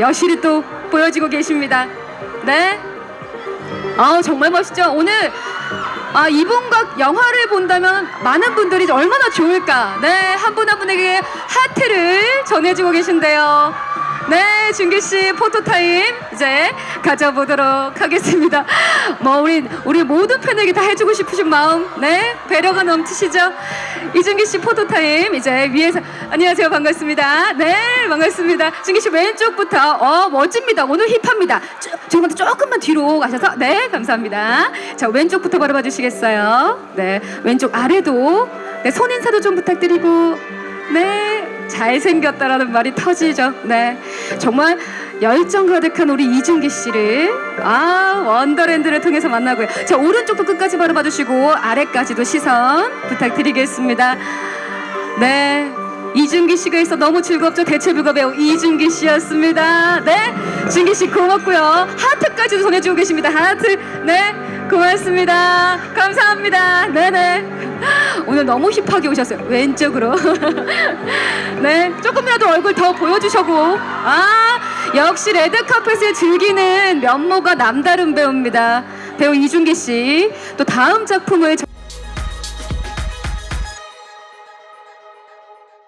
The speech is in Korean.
여실히 또 보여지고 계십니다. 네. 아 정말 멋있죠. 오늘 아 이분과 영화를 본다면 많은 분들이 얼마나 좋을까. 네, 한 분 한 분에게 하트를 전해주고 계신데요. 네, 준기 씨 포토 타임 이제 가져보도록 하겠습니다. 뭐 우리 우리 모든 팬에게 다 해주고 싶으신 마음, 네 배려가 넘치시죠. 이준기 씨 포토 타임 이제 위에서 안녕하세요 반갑습니다. 네 반갑습니다. 준기 씨 왼쪽부터 어 멋집니다. 오늘 힙합니다. 쭉 조금만 조금만 뒤로 가셔서 네 감사합니다. 자 왼쪽부터 바로 봐주시겠어요? 네 왼쪽 아래도 네 손 인사도 좀 부탁드리고 네 잘생겼다라는 말이 터지죠. 네 정말 열정 가득한 우리 이준기 씨를 아 원더랜드를 통해서 만나고요. 자 오른쪽도 끝까지 바로 봐주시고 아래까지도 시선 부탁드리겠습니다. 네. 이준기 씨가 있어 너무 즐겁죠 대체불가 배우 이준기 씨였습니다. 네, 준기 씨 고맙고요. 하트까지도 전해주고 계십니다. 하트, 네, 고맙습니다. 감사합니다. 네네. 오늘 너무 힙하게 오셨어요. 왼쪽으로. 네, 조금이라도 얼굴 더 보여주셔고. 아, 역시 레드카펫을 즐기는 면모가 남다른 배우입니다. 배우 이준기 씨. 또 다음 작품을